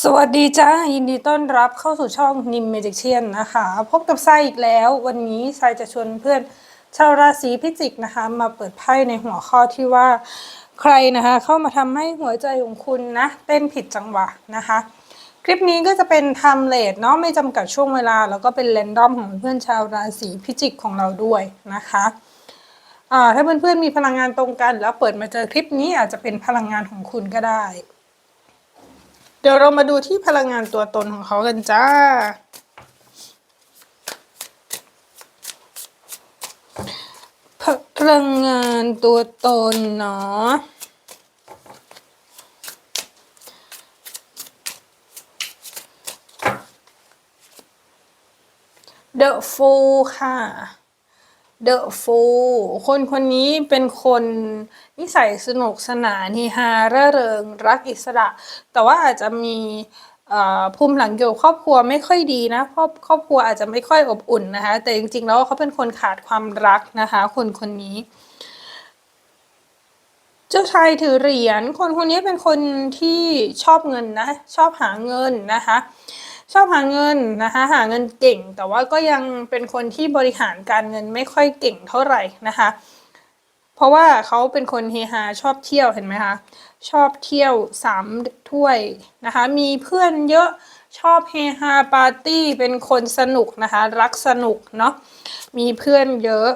สวัสดีจ้ายินดีต้อนรับเข้าสู่ช่องนิมเมจิกเชียนนะคะ พบกับทรายอีกแล้ว วันนี้ทรายจะชวนเพื่อนชาวราศีพิจิกนะคะ มาเปิดไพ่ในหัวข้อที่ว่าใครนะคะ เข้ามาทำให้หัวใจของคุณนะเต้นผิดจังหวะนะคะ คลิปนี้ก็จะเป็นไทม์เลทเนาะไม่จำกัดช่วงเวลา แล้วก็เป็นเรนดอมของเพื่อนชาวราศีพิจิกของเราด้วยนะคะถ้าเพื่อนๆมีพลังงานตรงกัน แล้วเปิดมาเจอคลิปนี้อาจจะเป็นพลังงานของคุณก็ได้ เดี๋ยวเรามาดูที่พลังงานตัวตนของเขากันจ้า พลังงานตัวตนเนาะ The Fool ค่ะ The Fool คนคนนี้เป็นคนนิสัยสนุกสนานเฮฮาร่าเริงรักอิสระ แต่ว่าอาจจะมีภูมิหลังเกี่ยวกับครอบครัวไม่ค่อยดีนะครอบครอบครัวอาจจะไม่ค่อยอบอุ่นนะคะ แต่จริงๆแล้วเขาเป็นคนขาดความรักนะคะ คนคนนี้ เจ้าชายถือเหรียญคนคนนี้เป็นคนที่ชอบเงินนะ ชอบหาเงินนะคะ ชอบหาเงินนะคะหาเงินเก่ง แต่ว่าก็ยังเป็นคนที่บริหารการเงินไม่ค่อยเก่งเท่าไหร่นะคะ เพราะว่าเขาเป็นคนเฮฮาชอบเที่ยวเห็นไหมคะชอบเที่ยวสามถ้วยนะคะ มีเพื่อนเยอะชอบเฮฮาปาร์ตี้เป็นคนสนุกนะคะ รักสนุกเนาะมีเพื่อนเยอะ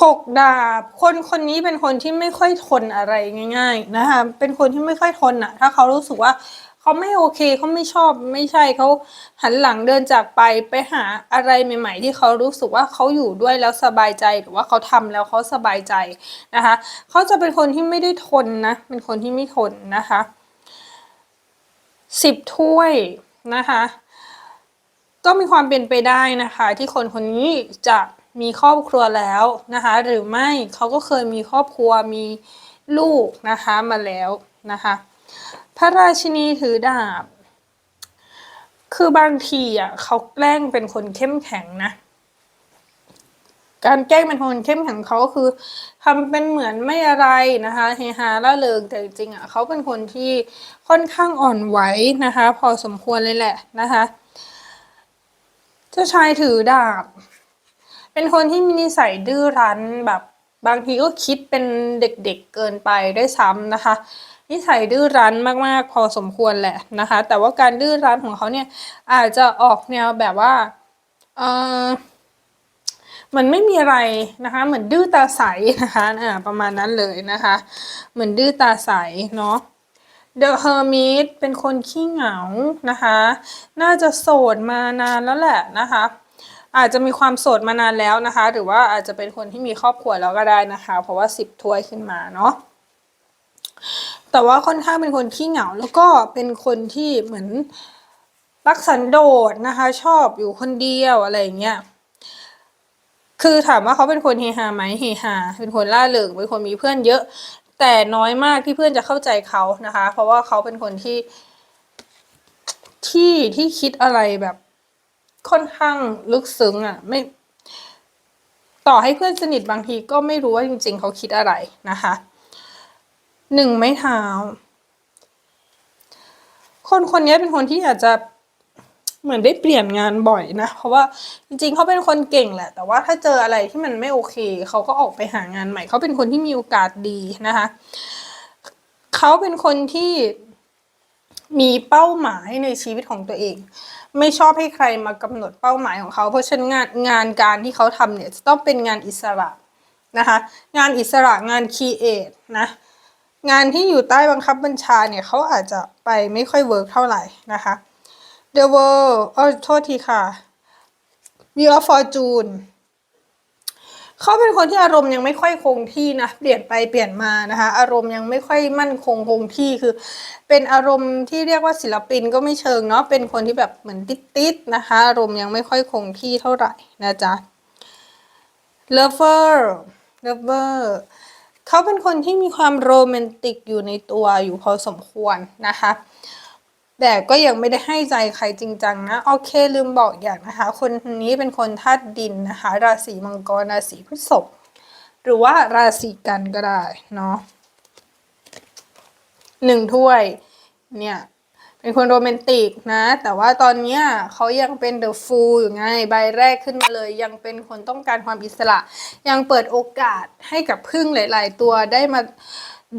หกดาบ คนคนนี้เป็นคนที่ไม่ค่อยทนอะไรง่าย ๆ นะคะ เป็นคนที่ไม่ค่อยทนอะถ้าเขารู้สึกว่าเขาไม่โอเคเขาไม่ชอบไม่ใช่เขาหันหลังเดินจากไปไปหาอะไรใหม่ ๆ ที่เขารู้สึกว่าเขาอยู่ด้วยแล้วสบายใจหรือว่าเขาทำแล้วเขาสบายใจนะคะเขาจะเป็นคนที่ไม่ได้ทนนะ เป็นคนที่ไม่ทนนะคะสิบถ้วยนะคะ ก็มีความเป็นไปได้นะคะ ที่คนคนนี้จะ มีครอบครัวแล้วนะคะ หรือไม่เขาก็เคยมีครอบครัวมีลูกนะคะมาแล้วนะคะ พระราชินีถือดาบ คือบางทีอะเขาแกล้งเป็นคนเข้มแข็งนะ การแกล้งเป็นคนเข้มแข็งเขาก็คือทำเป็นเหมือนไม่อะไรนะคะเฮฮาล่าเริงแต่จริงอะเขาเป็นคนที่ค่อนข้างอ่อนไหวนะคะ พอสมควรเลยแหละนะคะ เจ้าชายถือดาบ เป็นคนที่มีนิสัยดื้อรั้นแบบบางทีก็คิดเป็นเด็กๆเกินไปได้ซ้ำนะคะ นิสัยดื้อรั้นมากๆ พอสมควรแหละนะคะ แต่ว่าการดื้อรั้นของเขาเนี่ยอาจจะออกแนวแบบว่าเออมันไม่มีอะไรนะคะ เหมือนดื้อตาใสนะคะอ่าประมาณนั้นเลยนะคะ เหมือนดื้อตาใสเนาะ The Hermit เป็นคนขี้เหงานะคะ น่าจะโสดมานานแล้วแหละนะคะ อาจจะมีความโสดมานานแล้วนะคะ หรือว่าอาจจะเป็นคนที่มีครอบครัวแล้วก็ได้นะคะ เพราะว่าสิบถ้วยขึ้นมาเนาะแต่ว่าค่อนข้างเป็นคนขี้เหงาแล้วก็เป็นคนที่เหมือนรักสันโดษนะคะ ชอบอยู่คนเดียวอะไรอย่างเงี้ยคือถามว่าเขาเป็นคนเฮฮาไหมเฮฮาเป็นคนล่าเริงเป็นคนมีเพื่อนเยอะ แต่น้อยมากที่เพื่อนจะเข้าใจเขานะคะ เพราะว่าเขาเป็นคนที่ที่ที่คิดอะไรแบบ ค่อนข้างลึกซึ้งอะ ไม่ต่อให้เพื่อนสนิทบางทีก็ไม่รู้ว่าจริง ๆ เขาคิดอะไรนะคะหนึ่งไม้เท้า คนคนนี้เป็นคนที่อาจจะเหมือนได้เปลี่ยนงานบ่อยนะ เพราะว่าจริง ๆ เขาเป็นคนเก่งแหละ แต่ว่าถ้าเจออะไรที่มันไม่โอเค เขาก็ออกไปหางานใหม่ เขาเป็นคนที่มีโอกาสดีนะคะ เขาเป็นคนที่ มีเป้าหมายในชีวิตของตัวเอง ไม่ชอบให้ใครมากำหนดเป้าหมายของเขา เพราะฉะนั้นงานงานการที่เขาทำเนี่ยจะต้องเป็นงานอิสระนะคะงานอิสระงานคีเอทนะงานที่อยู่ใต้บังคับบัญชาเนี่ยเขาอาจจะไปไม่ค่อยเวิร์กเท่าไหร่นะคะ The World เออโทษทีค่ะ Wheel of Fortune เขาเป็นคนที่อารมณ์ยังไม่ค่อยคงที่นะเปลี่ยนไปเปลี่ยนมานะคะ อารมณ์ยังไม่ค่อยมั่นคงคงที่คือ เป็นอารมณ์ที่เรียกว่าศิลปินก็ไม่เชิงเนาะเป็นคนที่แบบเหมือนติดๆนะคะ อารมณ์ยังไม่ค่อยคงที่เท่าไหร่นะจ๊ะ lover lover เขาเป็นคนที่มีความโรแมนติกอยู่ในตัวอยู่พอสมควรนะคะ แต่ก็ยังไม่ได้ให้ใจใครจริงจังนะ โอเคลืมบอกอย่างนะคะ คนนี้เป็นคนธาตุดินนะคะ ราศีมังกร ราศีพฤษภ หรือว่าราศีกันก็ได้เนาะหนึ่งถ้วย เนี่ยเป็นคนโรแมนติกนะ แต่ว่าตอนนี้เขายังเป็นเดอะฟูลอยู่ไง ใบแรกขึ้นมาเลย ยังเป็นคนต้องการความอิสระ ยังเปิดโอกาสให้กับพึ่งหลาย ๆ ตัวได้มา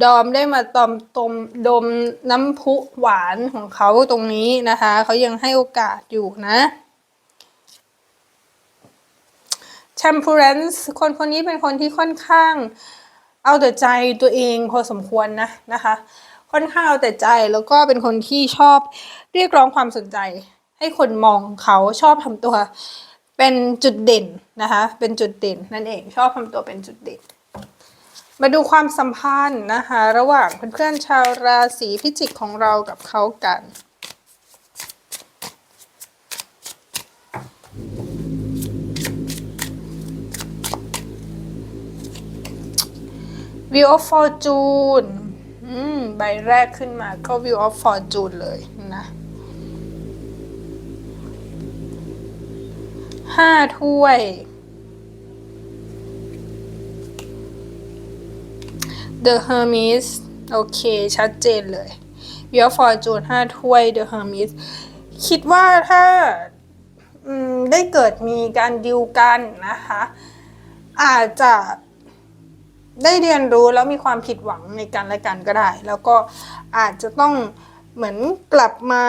ดอมได้มาตอมตมดมน้ำพุหวานของเขาตรงนี้นะคะ เขายังให้โอกาสอยู่นะ temperance คนคนนี้เป็นคนที่ค่อนข้างเอาแต่ใจตัวเองพอสมควรนะนะคะ ค่อนข้างเอาแต่ใจแล้วก็เป็นคนที่ชอบเรียกร้องความสนใจ ให้คนมองเขาชอบทำตัวเป็นจุดเด่นนะคะ เป็นจุดเด่นนั่นเองชอบทำตัวเป็นจุดเด่น มาดูความสัมพันธ์นะคะ ระหว่างเพื่อนๆชาวราศีพิจิกของเรากับเขากัน View of Fortune อืมใบแรกขึ้นมาก็ View of Fortune เลยนะห้าถ้วย The Hermes โอเค ชัดเจนเลย View of Fortune ห้าถ้วย The Hermes คิดว่าถ้าได้เกิดมีการดิวกันนะคะ อาจจะได้เรียนรู้แล้วมีความผิดหวังในการและกันก็ได้ แล้วก็อาจจะต้องเหมือนกลับมา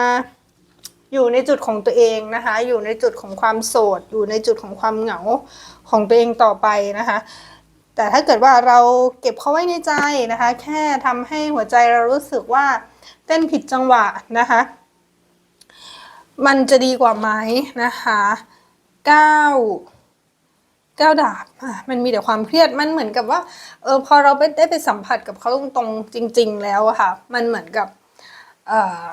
อยู่ในจุดของตัวเองนะคะ อยู่ในจุดของความโสด อยู่ในจุดของความเหงาของตัวเองต่อไปนะคะ แต่ถ้าเกิดว่าเราเก็บเขาไว้ในใจนะคะ แค่ทำให้หัวใจเรารู้สึกว่าเต้นผิดจังหวะนะคะ มันจะดีกว่าไหมนะคะเก้าก้าวดาบอะมันมีแต่ความเครียด มันเหมือนกับว่า เออ พอเราไปได้ไปสัมผัสกับเขาตรงๆจริง ๆ แล้วอะค่ะ มันเหมือนกับ เออ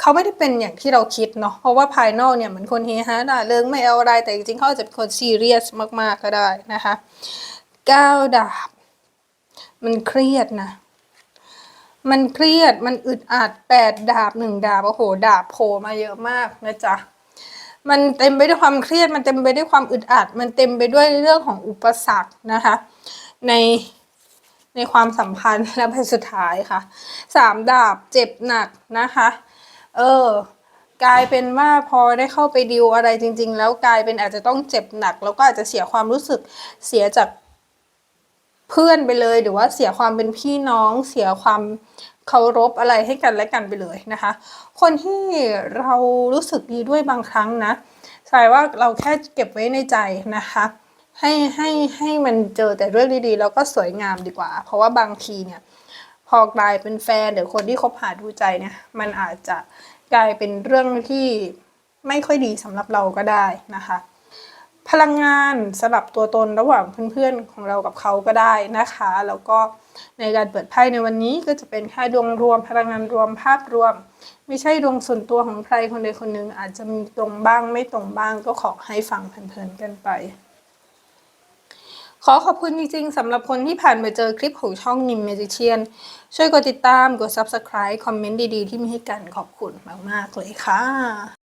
เขาไม่ได้เป็นอย่างที่เราคิดเนาะ เพราะว่าภายนอกเนี่ยเหมือนคนเฮฮาด่าเริงไม่เอาอะไร แต่จริงๆเขาจะเป็นคนซีเรียสมากๆก็ได้นะคะ ก้าดาบ มันเครียดนะ มันเครียดมันอึดอัดแปดดาบหนึ่งดาบโอ้โห ดาบโผล่มาเยอะมากนะจ๊ะมันเต็มไปด้วยความเครียด มันเต็มไปด้วยความอึดอัด มันเต็มไปด้วยเรื่องของอุปสรรคนะคะ ในในความสัมพันธ์และใบสุดท้ายค่ะสามดาบเจ็บหนักนะคะ เออ กลายเป็นว่าพอได้เข้าไปดิวอะไรจริง ๆ แล้วกลายเป็นอาจจะต้องเจ็บหนัก แล้วก็อาจจะเสียความรู้สึกเสียจาก เพื่อนไปเลย หรือว่าเสียความเป็นพี่น้อง เสียความเคารพอะไรให้กันและกันไปเลยนะคะ คนที่เรารู้สึกดีด้วยบางครั้งนะใช่ว่าเราแค่เก็บไว้ในใจนะคะให้ให้ให้มันเจอแต่เรื่องดีๆ แล้วก็สวยงามดีกว่า เพราะว่าบางทีเนี่ยพอกลายเป็นแฟนหรือคนที่คบหาดูใจเนี่ยมันอาจจะกลายเป็นเรื่องที่ไม่ค่อยดีสำหรับเราก็ได้นะคะ พลังงานสลับตัวตนระหว่างเพื่อนๆของเรากับเขาก็ได้นะคะ แล้วก็ในการเปิดไพ่ในวันนี้ก็จะเป็นแค่ดวงรวม พลังงานรวมภาพรวม ไม่ใช่ดวงส่วนตัวของใครคนใดคนหนึ่งอาจจะมีตรงบ้างไม่ตรงบ้างก็ขอให้ฟังเพลินๆกันไปขอขอบคุณจริงๆสำหรับคนที่ผ่านมาเจอคลิปของช่องนิมเมจิเชียนช่วยกดติดตามกด Subscribe คอมเมนต์ดีๆ ที่มีให้กันขอบคุณมาก ๆ เลยค่ะ